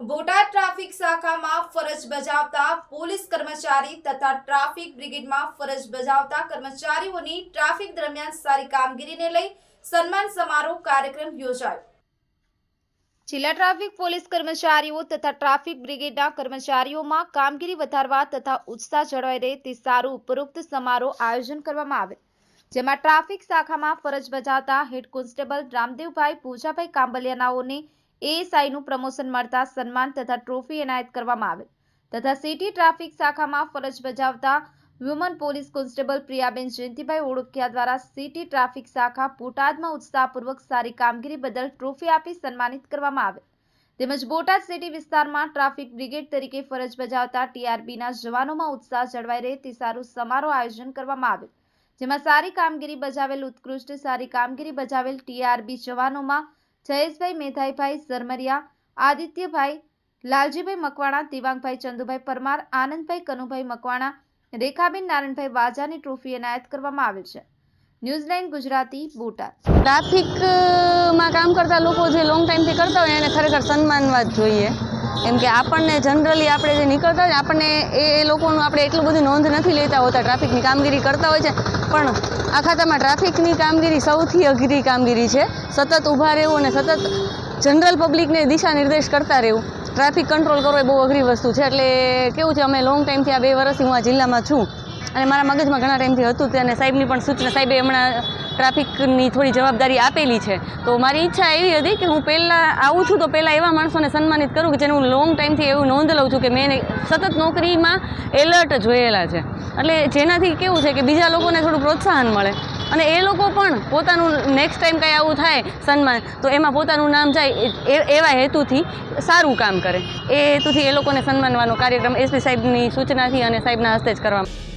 Botad traffic શાખામાં ફરજ બજાવતા પોલીસ કર્મચારી તથા ટ્રાફિક બ્રિગેડમાં ફરજ બજાવતા કર્મચારીઓની ટ્રાફિક દરમિયાન સારી કામગીરીને લઈ સન્માન સમારોહ કાર્યક્રમ યોજાયો. જિલ્લા ટ્રાફિક પોલીસ કર્મચારીઓ તથા ટ્રાફિક બ્રિગેડના કર્મચારીઓમાં કામગીરી વધારવા તથા ઉત્સાહ જળવાઈ રહે તે સારું ઉપરોક્ત સમારોહ આયોજન કરવામાં આવે. જેમાં ટ્રાફિક શાખામાં ફરજ બજાવતા હેડ કોન્સ્ટેબલ રામદેવભાઈ પૂજાભાઈ કાંબલિયાનાઓને એએસઆઈનું પ્રમોશન મળતા સન્માન તથા ટ્રોફી એનાયત કરવામાં આવે તથા સિટી ટ્રાફિક શાખામાં ફરજ બજાવતા woman police constable Priyaben Jayantibhai Olakhiya દ્વારા સિટી ટ્રાફિક શાખા બોટાદમાં ઉત્સાહપૂર્વક સારી કામગીરી બદલ ટ્રોફી આપી સન્માનિત કરવામાં આવે તેમજ બોટાદ સિટી વિસ્તારમાં ટ્રાફિક બ્રિગેડ તરીકે ફરજ બજાવતા ટીઆરબીના જવાનોમાં ઉત્સાહ જળવાઈ રહે તે સારું સમારોહ આયોજન કરવામાં આવે જેમાં સારી કામગીરી બજાવેલ ઉત્કૃષ્ટ સારી કામગીરી બજાવેલ ટીઆરબી જવાનોમાં જયેશભાઈ મેધાઈભાઈ ઝરમરિયા, આદિત્યભાઈ લાલજીભાઈ મકવાણા, દિવાંગભાઈ ચંદુભાઈ પરમાર, આનંદભાઈ કનુભાઈ મકવાણા, રેખાબેન નારાયણભાઈ વાજાની ટ્રોફી એનાયત કરવામાં આવેલ છે. New Zealand Gujarati, Botad. ટ્રાફિકમાં કામ કરતા લોકો જે લોંગ ટાઈમથી કરતા હોય એને ખરેખર સન્માનવા જ જોઈએ. કેમ કે આપણને જનરલી આપણે જે નીકળતા હોય, આપણને એ લોકોનું આપણે એટલું બધું નોંધ નથી લેતા હોતા ટ્રાફિકની કામગીરી કરતા હોય છે. પણ આ ખાતામાં ટ્રાફિકની કામગીરી સૌથી અઘરી કામગીરી છે. સતત ઊભા રહેવું અને સતત જનરલ પબ્લિકને દિશા નિર્દેશ કરતા રહેવું. ટ્રાફિક કંટ્રોલ કરવો એ બહુ અઘરી વસ્તુ છે. એટલે કેવું છે, અમે લોંગ ટાઈમથી આ બે વર્ષથી હું આ જિલ્લામાં છું. અને મારા મગજમાં ઘણા ટાઈમથી હતું તે અને સાહેબની પણ સૂચના, સાહેબે હમણાં ટ્રાફિકની થોડી જવાબદારી આપેલી છે. તો મારી ઈચ્છા એવી હતી કે હું પહેલાં આવું છું તો પહેલાં એવા માણસોને સન્માનિત કરું કે જેને હું લોંગ ટાઈમથી એવું નોંધ લઉં છું કે મેં સતત નોકરીમાં એલર્ટ જોયેલા છે. એટલે જેનાથી કેવું છે કે બીજા લોકોને થોડું પ્રોત્સાહન મળે. અને એ લોકો પણ પોતાનું નેક્સ્ટ ટાઈમ કાંઈ આવું થાય સન્માન, તો એમાં પોતાનું નામ જાય એવા હેતુથી સારું કામ કરે. એ હેતુથી એ લોકોને સન્માનવાનો કાર્યક્રમ એસપી સાહેબની સૂચનાથી અને સાહેબના હસ્તે જ કરવામાં